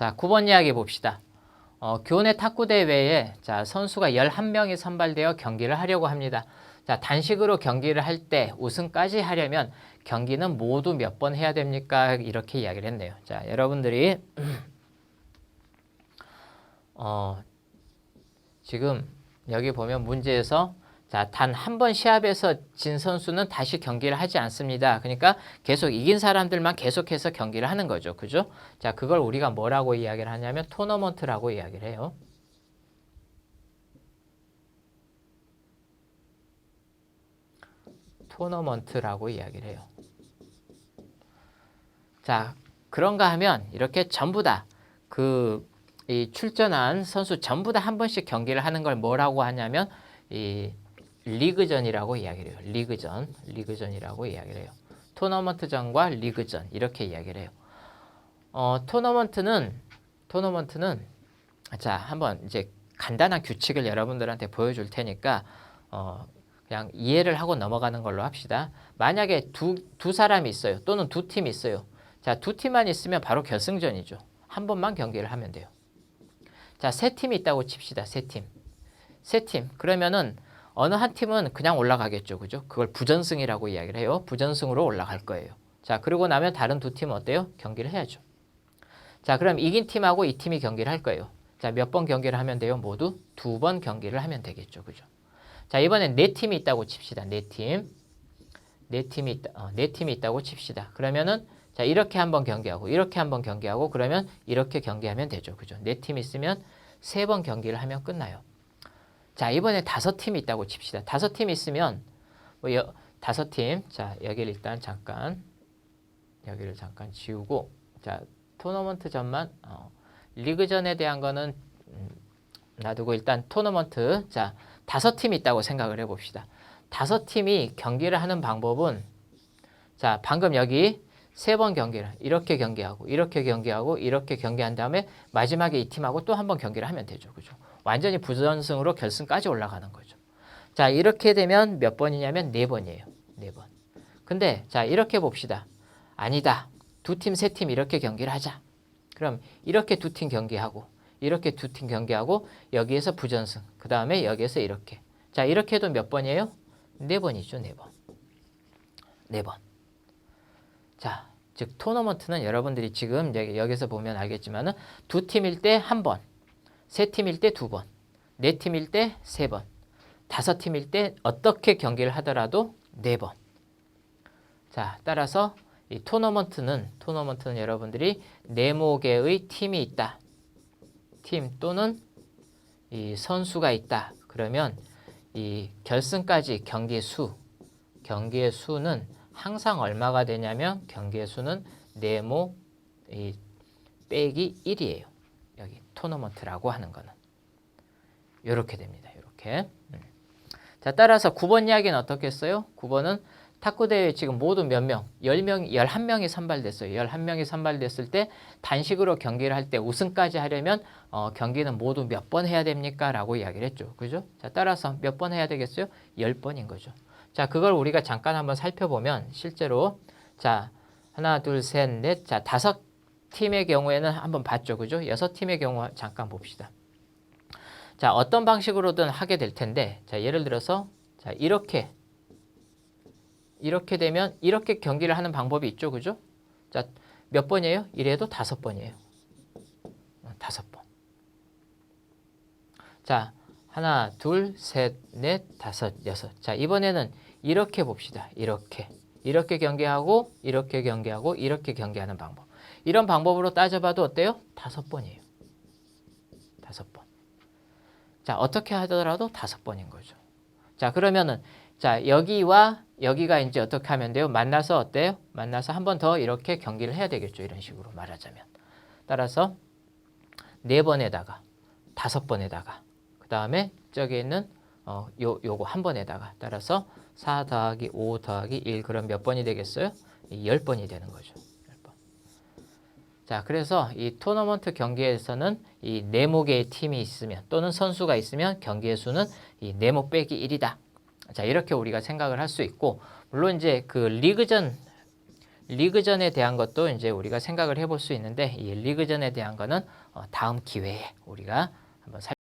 자, 9번 이야기 봅시다. 어, 교내 탁구 대회에 자, 선수가 11명이 선발되어 경기를 하려고 합니다. 자, 단식으로 경기를 할 때 우승까지 하려면 경기는 모두 몇 번 해야 됩니까? 이렇게 이야기를 했네요. 자, 여러분들이 어, 지금 여기 보면 문제에서 자, 단 한 번 시합에서 진 선수는 다시 경기를 하지 않습니다. 그러니까 계속 이긴 사람들만 계속해서 경기를 하는 거죠. 그죠? 자, 그걸 우리가 뭐라고 이야기를 하냐면 토너먼트라고 이야기를 해요. 토너먼트라고 이야기를 해요. 자, 그런가 하면 이렇게 전부 다그 이 출전한 선수 전부 다 한 번씩 경기를 하는 걸 뭐라고 하냐면 이 리그전이라고 이야기를 해요. 리그전, 리그전이라고 이야기를 해요. 토너먼트전과 리그전 이렇게 이야기를 해요. 어, 토너먼트는 토너먼트는 자 한번 이제 간단한 규칙을 여러분들한테 보여줄 테니까 어, 그냥 이해를 하고 넘어가는 걸로 합시다. 만약에 두, 두 사람이 있어요. 또는 두 팀이 있어요. 자, 두 팀만 있으면 바로 결승전이죠. 한 번만 경기를 하면 돼요. 자, 세 팀이 있다고 칩시다. 세 팀. 세 팀. 그러면은 어느 한 팀은 그냥 올라가겠죠. 그죠? 그걸 부전승이라고 이야기를 해요. 부전승으로 올라갈 거예요. 자, 그러고 나면 다른 두 팀은 어때요? 경기를 해야죠. 자, 그럼 이긴 팀하고 이 팀이 경기를 할 거예요. 자, 몇 번 경기를 하면 돼요? 모두 두 번 경기를 하면 되겠죠. 그죠? 자, 이번엔 네 팀이 있다고 칩시다. 네 팀. 네 팀이 있다. 어, 네 팀이 있다고 칩시다. 그러면은 자, 이렇게 한번 경기하고 이렇게 한번 경기하고 그러면 이렇게 경기하면 되죠. 그죠? 네 팀 있으면 세 번 경기를 하면 끝나요. 자, 이번에 다섯 팀이 있다고 칩시다. 다섯 팀 있으면 뭐 여, 다섯 팀. 자, 여기를 일단 잠깐 여기를 잠깐 지우고 자, 토너먼트 전만 어, 리그 전에 대한 거는 음, 놔두고 일단 토너먼트 자, 다섯 팀 있다고 생각을 해 봅시다. 다섯 팀이 경기를 하는 방법은 자, 방금 여기 세 번 경기를 이렇게 경기하고 이렇게 경기하고 이렇게 경기한 다음에 마지막에 이 팀하고 또 한 번 경기를 하면 되죠. 그죠? 완전히 부전승으로 결승까지 올라가는 거죠. 자, 이렇게 되면 몇 번이냐면 네 번이에요. 네 번. 근데 자, 이렇게 봅시다. 아니다. 두 팀, 세 팀 이렇게 경기를 하자. 그럼 이렇게 두 팀 경기하고 이렇게 두 팀 경기하고 여기에서 부전승. 그다음에 여기에서 이렇게. 자, 이렇게 해도 몇 번이에요? 네 번이죠. 네 번. 네 번. 자, 즉 토너먼트는 여러분들이 지금 여기- 여기서 보면 알겠지만은 두 팀일 때 한 번, 세 팀일 때 두 번, 네 팀일 때 세 번, 다섯 팀일 때 어떻게 경기를 하더라도 네 번. 자, 따라서 이 토너먼트는 토너먼트는 여러분들이 네모 개의 팀이 있다. 팀 또는 이 선수가 있다. 그러면 이 결승까지 경기 수, 경기의 수는 항상 얼마가 되냐면 경기의 수는 네모 이 빼기 1이에요. 여기 토너먼트라고 하는 거는 이렇게 됩니다. 이렇게. 음. 자, 따라서 9번 이야기는 어떻겠어요? 9번은 탁구 대회 지금 모두 몇 명? 10명, 11명이 선발됐어요. 11명이 선발됐을 때 단식으로 경기를 할 때 우승까지 하려면 어, 경기는 모두 몇 번 해야 됩니까? 라고 이야기를 했죠. 그죠? 자, 따라서 몇 번 해야 되겠어요? 10번인 거죠. 자, 그걸 우리가 잠깐 한번 살펴보면 실제로 자, 하나, 둘, 셋, 넷, 자, 다섯 팀의 경우에는 한번 봤죠. 그죠? 여섯 팀의 경우 잠깐 봅시다. 자, 어떤 방식으로든 하게 될 텐데, 자, 예를 들어서, 자, 이렇게, 이렇게 되면, 이렇게 경기를 하는 방법이 있죠. 그죠? 자, 몇 번이에요? 이래도 다섯 번이에요. 어, 다섯 번. 자, 하나, 둘, 셋, 넷, 다섯, 여섯. 자, 이번에는 이렇게 봅시다. 이렇게. 이렇게 경기하고, 이렇게 경기하고, 이렇게 경기하는 방법. 이런 방법으로 따져봐도 어때요? 다섯 번이에요. 다섯 번. 자, 어떻게 하더라도 다섯 번인 거죠. 자, 그러면은, 자, 여기와 여기가 이제 어떻게 하면 돼요? 만나서 어때요? 만나서 한 번 더 이렇게 경기를 해야 되겠죠. 이런 식으로 말하자면. 따라서 네 번에다가 다섯 번에다가 그 다음에 저기 있는 어, 요, 요거 한 번에다가 따라서 4 더하기 5 더하기 1 그럼 몇 번이 되겠어요? 10번이 되는 거죠. 10번. 자, 그래서 이 토너먼트 경기에서는 이 네모 개의 팀이 있으면 또는 선수가 있으면 경기의 수는 이 네모 빼기 1이다. 자, 이렇게 우리가 생각을 할 수 있고 물론 이제 그 리그전 리그전에 대한 것도 이제 우리가 생각을 해볼 수 있는데 이 리그전에 대한 거는 어, 다음 기회에 우리가 한번 살